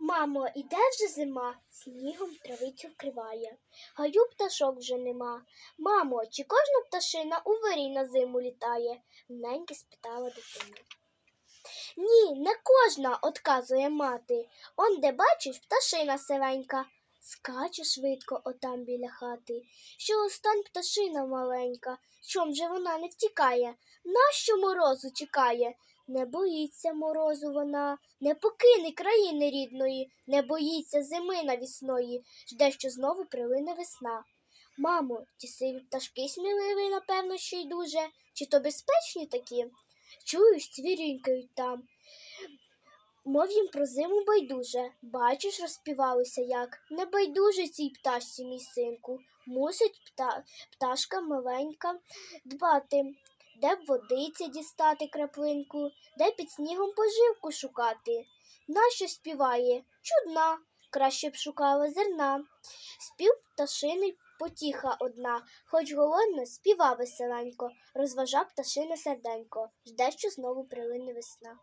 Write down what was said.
Мамо, іде вже зима, снігом травицю вкриває. Гаю пташок вже нема. Мамо, чи кожна пташина у вирій на зиму літає? Неньки спитала дитина. Ні, не кожна, отказує мати. Он де бачиш пташина сивенька. Скаче швидко отам біля хати. Що остань пташина маленька, чом же вона не втікає? Нащо морозу чекає? Не боїться морозу вона, не покине країни рідної, не боїться зими навісної, жде, що знову прилине весна. Мамо, ті сиві пташки сміливі, напевно, що й дуже, чи то безпечні такі? Чуєш, цвірінькають там. Мов їм про зиму байдуже. Бачиш, розпівалися як. Не байдуже цій пташці, мій синку. Мусить пта... пташка маленька дбати, де б водиці дістати краплинку, де під снігом поживку шукати. Нащо співає? Чудна, краще б шукала зерна. Спів пташини потіха одна, хоч голодно співа веселенько, розважа пташине серденько, жде, що знову прилине весна.